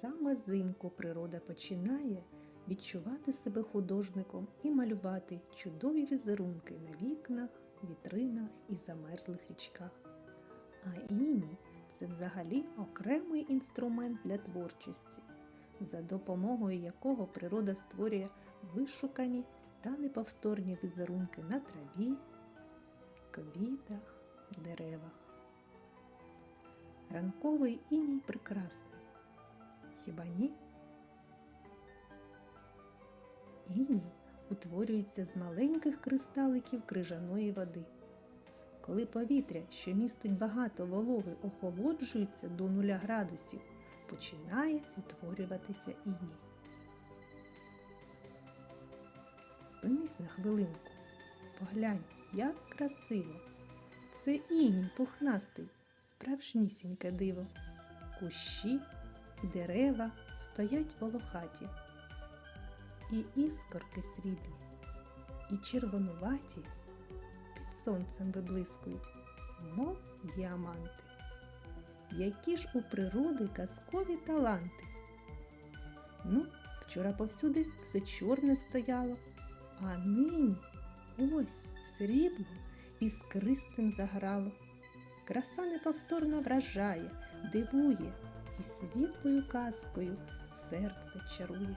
Саме взимку природа починає відчувати себе художником і малювати чудові візерунки на вікнах, вітринах і замерзлих річках. А іній це взагалі окремий інструмент для творчості, за допомогою якого природа створює вишукані та неповторні візерунки на траві, квітах, деревах. Ранковий іній прекрасний. Хіба ні? Іній утворюється з маленьких кристаликів крижаної води. Коли повітря, що містить багато вологи, охолоджується до нуля градусів, починає утворюватися іній. Спинись на хвилинку. Поглянь, як красиво. Це іній пухнастий, справжнісіньке диво. Кущі дерева стоять волохаті, і іскорки срібні, і червонуваті під сонцем виблискують, мов діаманти. Які ж у природи казкові таланти. Ну, вчора повсюди все чорне стояло, а нині ось сріблом і скристим заграло. Краса неповторно вражає, дивує і світлою казкою серце чарує.